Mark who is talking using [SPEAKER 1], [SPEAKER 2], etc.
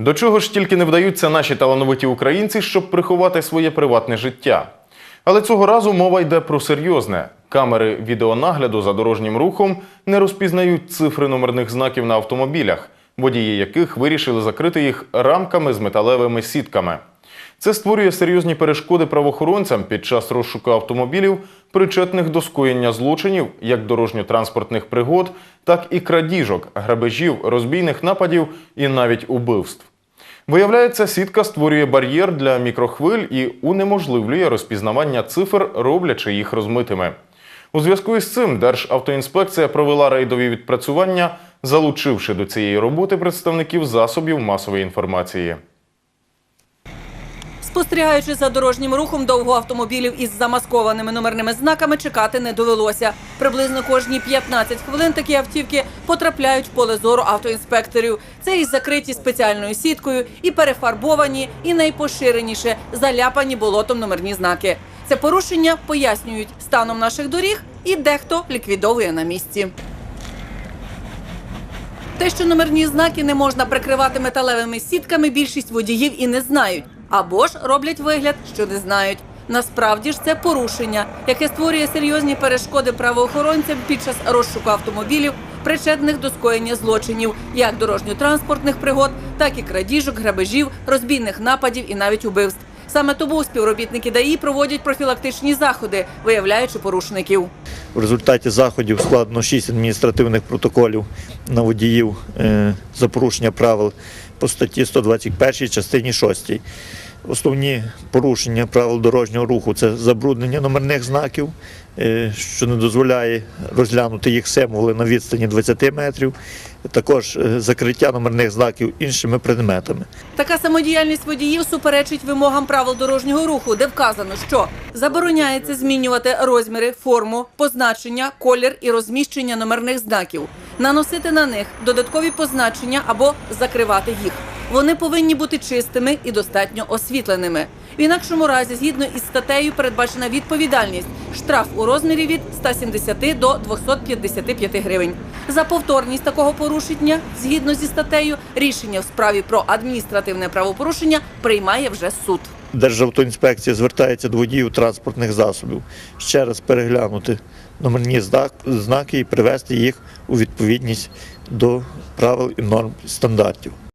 [SPEAKER 1] До чого ж тільки не вдаються наші талановиті українці, щоб приховати своє приватне життя. Але цього разу мова йде про серйозне. Камери відеонагляду за дорожнім рухом не розпізнають цифри номерних знаків на автомобілях, водії яких вирішили закрити їх рамками з металевими сітками. Це створює серйозні перешкоди правоохоронцям під час розшуку автомобілів, причетних до скоєння злочинів, як дорожньо-транспортних пригод, так і крадіжок, грабежів, розбійних нападів і навіть убивств. Виявляється, сітка створює бар'єр для мікрохвиль і унеможливлює розпізнавання цифр, роблячи їх розмитими. У зв'язку із цим Державтоінспекція провела рейдові відпрацювання, залучивши до цієї роботи представників засобів масової інформації.
[SPEAKER 2] Спостерігаючи за дорожнім рухом довго автомобілів із замаскованими номерними знаками, чекати не довелося. Приблизно кожні 15 хвилин такі автівки потрапляють в поле зору автоінспекторів. Це і закриті спеціальною сіткою, і перефарбовані, і найпоширеніше заляпані болотом номерні знаки. Це порушення пояснюють станом наших доріг, і дехто ліквідовує на місці. Те, що номерні знаки не можна прикривати металевими сітками, більшість водіїв і не знають. Або ж роблять вигляд, що не знають. Насправді ж це порушення, яке створює серйозні перешкоди правоохоронцям під час розшуку автомобілів, причетних до скоєння злочинів, як дорожньо-транспортних пригод, так і крадіжок, грабежів, розбійних нападів і навіть убивств. Саме тому співробітники ДАІ проводять профілактичні заходи, виявляючи порушників.
[SPEAKER 3] В результаті заходів складено 6 адміністративних протоколів на водіїв е, за порушення правил по статті 121 частині 6. Основні порушення правил дорожнього руху це забруднення номерних знаків, е, що не дозволяє розглянути їх символи на відстані 20 метрів, також е, закриття номерних знаків іншими предметами.
[SPEAKER 2] Така самодіяльність водіїв суперечить вимогам правил дорожнього руху, де вказано, що забороняється змінювати розміри, форму, позначення, колір і розміщення номерних знаків, наносити на них додаткові позначення або закривати їх. Вони повинні бути чистими і достатньо освітленими. В інакшому разі, згідно із статтею, передбачена відповідальність штраф у розмірі від 170 до 255 гривень. За повторність такого порушення, згідно зі статтею, рішення в справі про адміністративне правопорушення приймає вже суд.
[SPEAKER 3] Державтоінспекція звертається до водіїв транспортних засобів ще раз переглянути номерні знаки і привести їх у відповідність до правил і норм стандартів.